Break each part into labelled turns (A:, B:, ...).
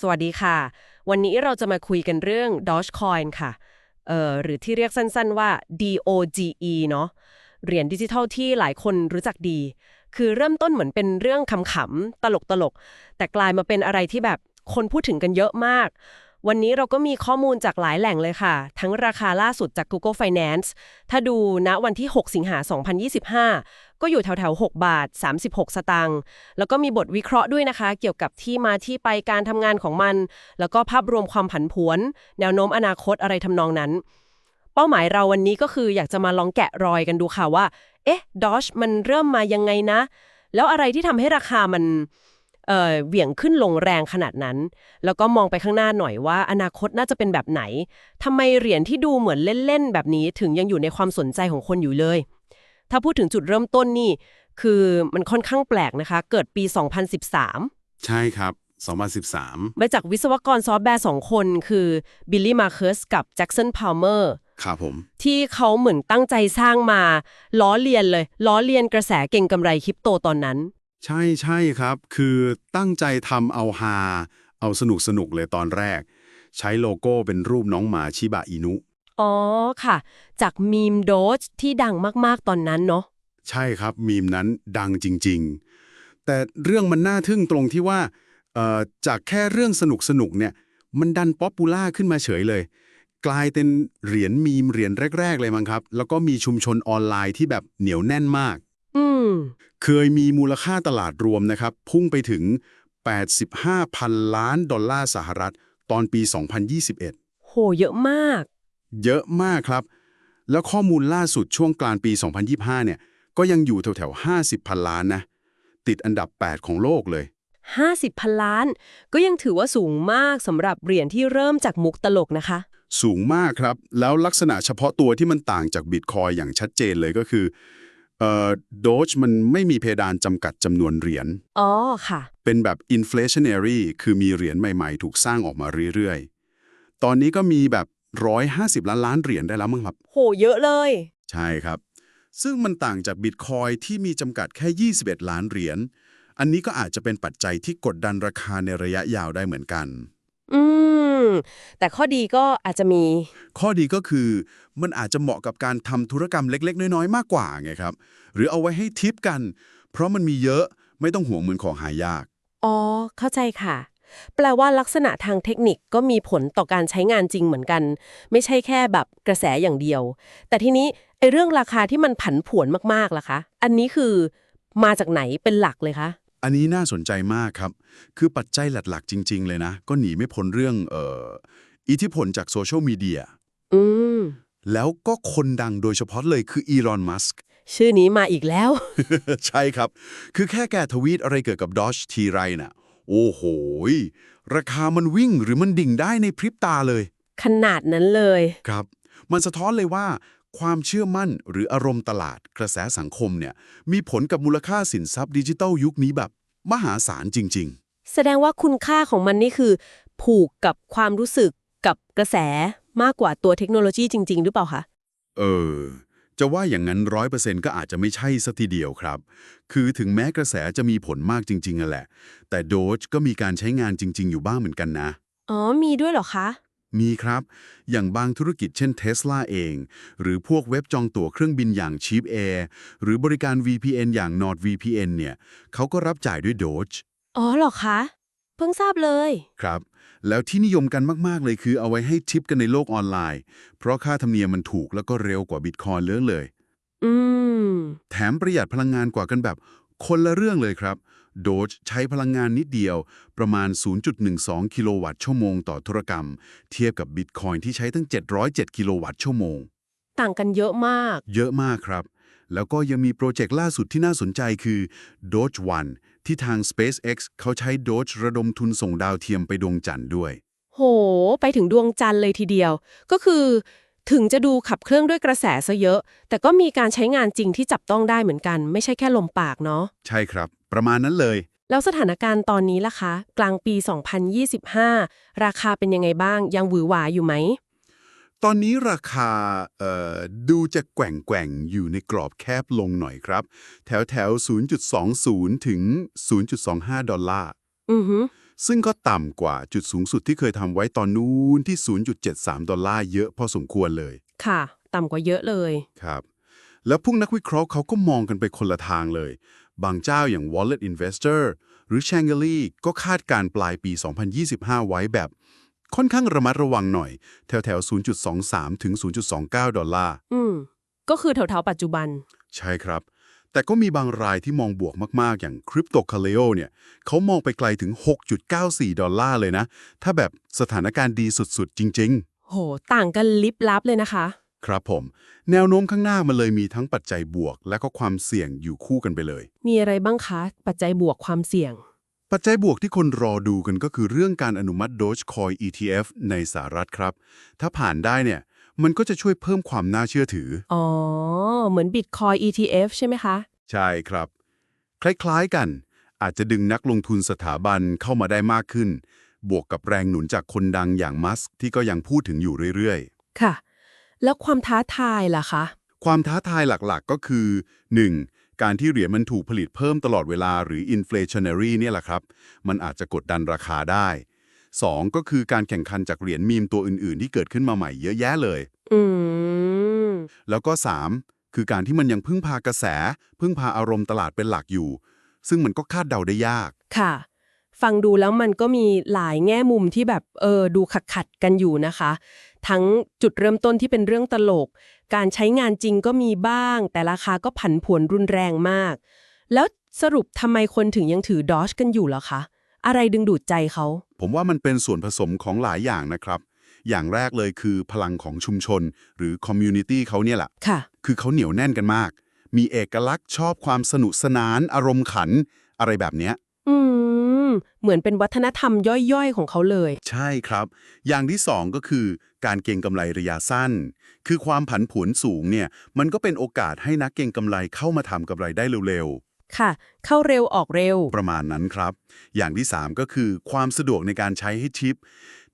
A: สวัสดีค่ะ วันนี้เราจะมาคุยกันเรื่อง Dogecoin ค่ะเอ่อหรือที่เรียกสั้นๆว่า DOGE เนาะเหรียญดิจิทัลที่หลายคนรู้จักดี คือเริ่มต้นเหมือนเป็นเรื่องขำๆตลกๆ แต่กลายมาเป็นอะไรที่แบบคนพูดถึงกันเยอะมาก วันนี้เราก็มีข้อมูลจากหลายแหล่งเลยค่ะ ทั้งราคาล่าสุดจาก Google Finance ถ้าดูณวันที่ 6 สิงหา 2025 ก็อยู่แถวๆ 6 บาท 36 สตางค์แล้วก็มีบทวิเคราะห์ด้วยนะคะ เกี่ยวกับที่มาที่ไปการทำงานของมัน แล้วก็ภาพรวมความผันผวน แนวโน้มอนาคตอะไรทำนองนั้น เป้าหมายเราวันนี้ก็คืออยากจะมาลองแกะรอยกันดูค่ะว่า เอ๊ะดอชมันเริ่มมายังไงนะ แล้วอะไรที่ทำให้ราคามัน เอ่อเหวี่ยงขึ้นลงแรงขนาดนั้น แล้วก็มองไปข้างหน้าหน่อยว่า อนาคตน่าจะเป็นแบบไหนทำไมเหรียญที่ดูเหมือนเล่นๆแบบนี้ถึงยังอยู่ในความสนใจของคนอยู่เลย ถ้าพูดถึงจุดเริ่มต้นนี่ คือมันค่อนข้างแปลกนะคะ เกิดปี 2013
B: ใช่ครับ2013
A: มาจากวิศวกรซอฟต์แวร์สองคน คือบิลลี่มาร์คัสกับแจ็คสันพาวเมอร์
B: ครับผม
A: ที่เขาเหมือนตั้งใจสร้างมา ล้อเลียนเลย ล้อเลียนกระแสเก่งกำไรคริปโตตอนนั้น
B: ใช่ใช่ครับ คือตั้งใจทำเอาฮาเอาสนุกสนุกเลยตอนแรก ใช้โลโก้เป็นรูปน้องหมาชิบะอินุ
A: อ๋อค่ะ จากมีมโดจที่ดังมากๆตอนนั้นเนาะ
B: ใช่ครับมีมนั้นดังจริง ๆ แต่เรื่องมันน่าทึ่งตรงที่ว่าเอ่อจากแค่เรื่องสนุกสนุกๆเนี่ย มันดันป๊อปปูล่าขึ้นมาเฉยเลย กลายเป็นเหรียญมีมเหรียญแรก ๆ เลยมั้งครับ แล้วก็มีชุมชนออนไลน์ที่แบบเหนียวแน่นมาก
A: อื ม
B: เคยมีมูลค่าตลาดรวมนะครับ พุ่งไปถึง 85,000 ล้านดอลลาร์สหรัฐ ตอนปี 2021
A: โห เยอะมาก
B: เยอะมากครับ แล้วข้อมูลล่าสุดช่วงกลางปี 2025 เนี่ย ก็ยังอยู่แถวๆ 50 พันล้านนะ ติดอันดับ 8 ของโลกเลย
A: 50 พันล้าน ก็ยังถือว่าสูงมากสำหรับเหรียญที่เริ่มจากมุกตลกนะคะ
B: สูงมากครับ แล้วลักษณะเฉพาะตัวที่มันต่างจากบิตคอยอย่างชัดเจนเลยก็คือ เอ่อโดจมันไม่มีเพดานจำกัดจำนวนเหรียญ
A: อ๋อค่ะ
B: เป็นแบบ inflationary คือมีเหรียญใหม่ๆ ถูกสร้างออกมาเรื่อยๆ ตอนนี้ก็มีแบบ 150 ล้านล้านเหรียญได้แล้วมั้งครับ
A: โหเยอะเลย
B: ใช่ครับ ซึ่งมันต่างจากบิตคอยที่มีจำกัดแค่ 21 ล้านเหรียญ อันนี้ก็อาจจะเป็นปัจจัยที่กดดันราคาในระยะยาวได้เหมือนกัน
A: อืม แต่ข้อดีก็อาจจะมี
B: ข้อดีก็คือมันอาจจะเหมาะกับการทำธุรกรรมเล็ก ๆ น้อย ๆ มากกว่าไงครับ หรือเอาไว้ให้ทิปกัน เพราะมันมีเยอะไม่ต้องห่วงเหมือนของหายาก
A: อ๋อ เข้าใจค่ะ แปลว่าลักษณะทางเทคนิคก็มีผลต่อการใช้งานจริงเหมือนกัน ไม่ใช่แค่แบบกระแสอย่างเดียว แต่ทีนี้ไอ้เรื่องราคาที่มันผันผวนมากๆล่ะคะ อันนี้คือมาจากไหนเป็นหลักเลยคะ
B: อันนี้น่าสนใจมากครับ คือปัจจัยหลักๆ จริง ๆ เลยนะ ก็หนีไม่พ้นเรื่องเอ่ออิทธิพลจากโซเชียลมีเดีย
A: อืม
B: แล้วก็คนดังโดยเฉพาะเลยคืออีลอนมัสก์
A: ชื่อนี้มาอีกแล้ว
B: ใช่ครับ คือแค่แกทวีตอะไรเกี่ยวกับดอชทีไรน่ะ โอ้โหยราคามันวิ่งหรือมันดิ่งได้ในพริบตาเลย
A: ขนาดนั้นเลย
B: ครับ มันสะท้อนเลยว่า ความเชื่อมั่นหรืออารมณ์ตลาดกระแสสังคมเนี่ยมีผลกับมูลค่าสินทรัพย์ดิจิทัลยุคนี้แบบมหาศาลจริง
A: แสดงว่าคุณค่าของมันนี่คือ ผูกกับความรู้สึกกับกระแสมากกว่าตัวเทคโนโลยีจริง ๆ หรือเปล่าคะ
B: ๆเออ จะว่าอย่างนั้นร้อยเปอร์เซ็นต์ก็อาจจะไม่ใช่สัทีเดียวครับ คือถึงแม้กระแสจะมีผลมากจริงๆนั่นแหละ แต่โดจก็มีการใช้งานจริง ๆ อยู่บ้างเหมือนกันนะ
A: อ๋อ มีด้วยเหรอคะ
B: มีครับ อย่างบางธุรกิจเช่น Tesla เอง หรือพวกเว็บจองตั๋วเครื่องบินอย่าง Cheap Air หรือบริการ VPN อย่าง NordVPN เนี่ยเขาก็รับจ่ายด้วย Doge
A: อ๋อเหรอคะ เพิ่งทราบเลย
B: ครับ แล้วที่นิยมกันมาก ๆ เลยคือเอาไว้ให้ทิปกันในโลกออนไลน์ เพราะค่าธรรมเนียมมันถูกแล้วก็เร็วกว่าบิตคอยน์เยอะเลย
A: อืม
B: แถมประหยัดพลังงานกว่ากันแบบคนละเรื่องเลยครับ โดจใช้พลังงานนิดเดียวประมาณ 0.12 กิโลวัตต์ชั่วโมงต่อธุรกรรม เทียบกับบิตคอยน์ที่ใช้ตั้ง 707 กิโลวัตต์ชั่วโมง
A: ต่างกันเยอะมาก
B: เยอะมากครับ แล้วก็ยังมีโปรเจกต์ล่าสุดที่น่าสนใจคือ Doge One ที่ทาง SpaceX เขาใช้ Doge ระดมทุนส่งดาวเทียมไปดวงจันทร์ด้วย
A: โห ไปถึงดวงจันทร์เลยทีเดียว ก็คือ ถึงจะดูขับเครื่องด้วยกระแสซะเยอะ แต่ก็มีการใช้งานจริงที่จับต้องได้เหมือนกัน ไม่ใช่แค่ลมปากเนาะ
B: ใช่ครับ ประมาณนั้นเลย
A: แล้วสถานการณ์ตอนนี้ล่ะคะ กลางปี 2025 ราคาเป็นยังไงบ้าง ยังหวือหวาอยู่ไหม
B: ตอนนี้ราคาเอ่อดูจะแกว่งแกว่งๆอยู่ในกรอบแคบลงหน่อยครับ แถวแถวๆ0.20 ถึง 0.25 ดอลลาร์
A: อือฮึ
B: ซึ่งก็ต่ำกว่าจุดสูงสุดที่เคยทำไว้ตอนนู้นที่ 0.73 ดอลลาร์เยอะพอสมควรเลย
A: ค่ะ ต่ำกว่าเยอะเลย
B: ครับ แล้วพวกนักวิเคราะห์เขาก็มองกันไปคนละทางเลย บางเจ้าอย่าง Wallet Investor หรือ Shangri ก็คาดการณ์ปลายปี 2025 ไว้แบบ ค่อนข้างระมัดระวังหน่อย แถวแถวๆ0.23 ถึง 0.29 ดอลลาร์
A: อืมก็คือแถวๆปัจจุบัน
B: ใช่ครับ แต่ก็มีบางรายที่มองบวกมาก ๆ อย่าง Crypto c a l e o เนี่ยเขามองไปไกลถึง 6.94 ดอลลาร์เลยนะ ถ้าแบบสถานการณ์ดีสุด ๆ จริง
A: โห ต่างกันลิบลับเลยนะคะ
B: ๆครับผม แนวโน้มข้างหน้ามันเลยมีทั้งปัจจัยบวก และก็ความเสี่ยงอยู่คู่กันไปเลย
A: มีอะไรบ้างคะ ปัจจัยบวกความเสี่ยง
B: ปัจจัยบวกที่คนรอดูกันก็คือเรื่องการอนุมัติ Dogecoin ETF ในสหรัฐครับ ถ้าผ่านได้เนี่ย มันก็จะช่วยเพิ่มความน่าเชื่อถือ
A: อ๋อ เหมือน Bitcoin ETF ใช่ไหมคะ
B: ใช่ครับ คล้ายๆกัน อาจจะดึงนักลงทุนสถาบันเข้ามาได้มากขึ้น บวกกับแรงหนุนจากคนดังอย่างมัสก์ที่ก็ยังพูดถึงอยู่เรื่อย
A: ค่ะ แล้วความท้าทายล่ะคะ
B: ๆความท้าทายหลักๆก็คือ 1. การที่เหรียญมันถูกผลิตเพิ่มตลอดเวลาหรือ inflationary เนี่ยแหละครับ มันอาจจะกดดันราคาได้ 2. ก็คือการแข่งขันจากเหรียญมีมตัวอื่นๆ ที่เกิดขึ้นมาใหม่เยอะแยะเลย
A: อืม
B: แล้วก็ 3. คือการที่มันยังพึ่งพากระแส พึ่งพาอารมณ์ตลาดเป็นหลักอยู่ ซึ่งมันก็คาดเดาได้ยาก
A: ค่ะ ฟังดูแล้วมันก็มีหลายแง่มุมที่แบบเออดูขัดขัดๆกันอยู่นะคะ ทั้งจุดเริ่มต้นที่เป็นเรื่องตลก การใช้งานจริงก็มีบ้าง แต่ราคาก็ผันผวนรุนแรงมาก แล้วสรุปทำไมคนถึงยังถือดอชกันอยู่เหรอคะ อะไรดึงดูดใจเขา
B: ผมว่ามันเป็นส่วนผสมของหลายอย่างนะครับ อย่างแรกเลยคือพลังของชุมชน หรือคอมมูนิตี้เขาเนี่ยแหละ
A: ค่ะ
B: คือเขาเหนียวแน่นกันมาก มีเอกลักษณ์ชอบความสนุกสนาน อารมณ์ขัน อะไรแบบเนี้ย
A: อืม เหมือนเป็นวัฒนธรรมย่อยๆ ของเขาเลย
B: ใช่ครับ อย่างที่สองก็คือการเก็งกำไรระยะสั้น คือความผันผวนสูงเนี่ย มันก็เป็นโอกาสให้นักเก็งกำไรเข้ามาทำกำไรได้เร็ว
A: ค่ะ เข้าเร็วออกเร็ว
B: ๆประมาณนั้นครับ อย่างที่สามก็คือความสะดวกในการใช้ให้ชิป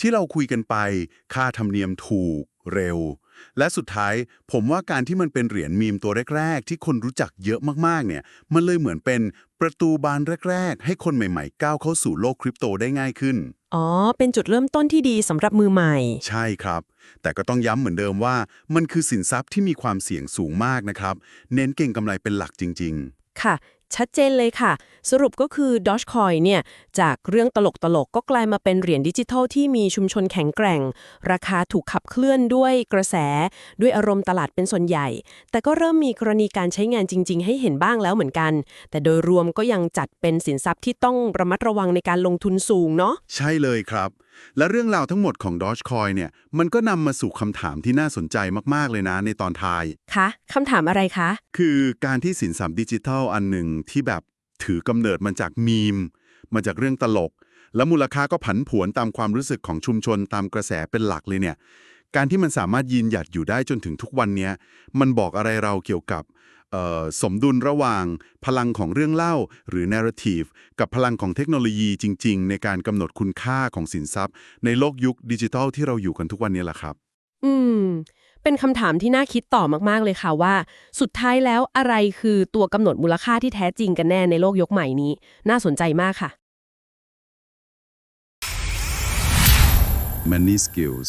B: ที่เราคุยกันไปค่าธรรมเนียมถูกเร็ว และสุดท้ายผมว่าการที่มันเป็นเหรียญมีมตัวแรก ๆ ที่คนรู้จักเยอะมากๆเนี่ย มันเลยเหมือนเป็นประตูบานแรก ๆ ให้คนใหม่ๆ ก้าวเข้าสู่โลกคริปโตได้ง่ายขึ้น
A: อ๋อ เป็นจุดเริ่มต้นที่ดีสำหรับมือใหม่
B: ใช่ครับ แต่ก็ต้องย้ำเหมือนเดิมว่ามันคือสินทรัพย์ที่มีความเสี่ยงสูงมากนะครับ เน้นเก่งกำไรเป็นหลักจริง
A: ค่ะ ชัดเจนเลยค่ะ สรุปก็คือ Dogecoin เนี่ย จากเรื่องตลกตลกก็กลายมาเป็นเหรียญดิจิทัลที่มีชุมชนแข็งแกร่ง ราคาถูกขับเคลื่อนด้วยกระแส ด้วยอารมณ์ตลาดเป็นส่วนใหญ่ แต่ก็เริ่มมีกรณีการใช้งานจริง ๆ ให้เห็นบ้างแล้วเหมือนกัน แต่โดยรวมก็ยังจัดเป็นสินทรัพย์ที่ต้องระมัดระวังในการลงทุนสูงเนาะ
B: ใช่เลยครับ และเรื่องราวทั้งหมดของ Dogecoin เนี่ย มันก็นำมาสู่คำถามที่น่าสนใจมาก ๆ เลยนะในตอนท้าย
A: คะคำถามอะไรคะ
B: คือการที่สินทรัพย์ดิจิทัลอันหนึ่งที่แบบถือกำเนิดมาจากมีม มาจากเรื่องตลก แล้วมูลค่าก็ผันผวนตามความรู้สึกของชุมชนตามกระแสเป็นหลักเลยเนี่ย การที่มันสามารถยืนหยัดอยู่ได้จนถึงทุกวันเนี้ยมันบอกอะไรเราเกี่ยวกับเอ่อ สมดุลระหว่างพลังของเรื่องเล่าหรือ narrative กับพลังของเทคโนโลยีจริง ๆ ในการกำหนดคุณค่าของสินทรัพย์ ในโลกยุคดิจิทัลที่เราอยู่กันทุกวันนี้แหละครับ
A: อืม เป็นคำถามที่น่าคิดต่อมาก ๆ เลยค่ะว่า สุดท้ายแล้วอะไรคือตัวกำหนดมูลค่าที่แท้จริงกันแน่ในโลกยกใหม่นี้ น่าสนใจมากค่ะ
B: Money Skills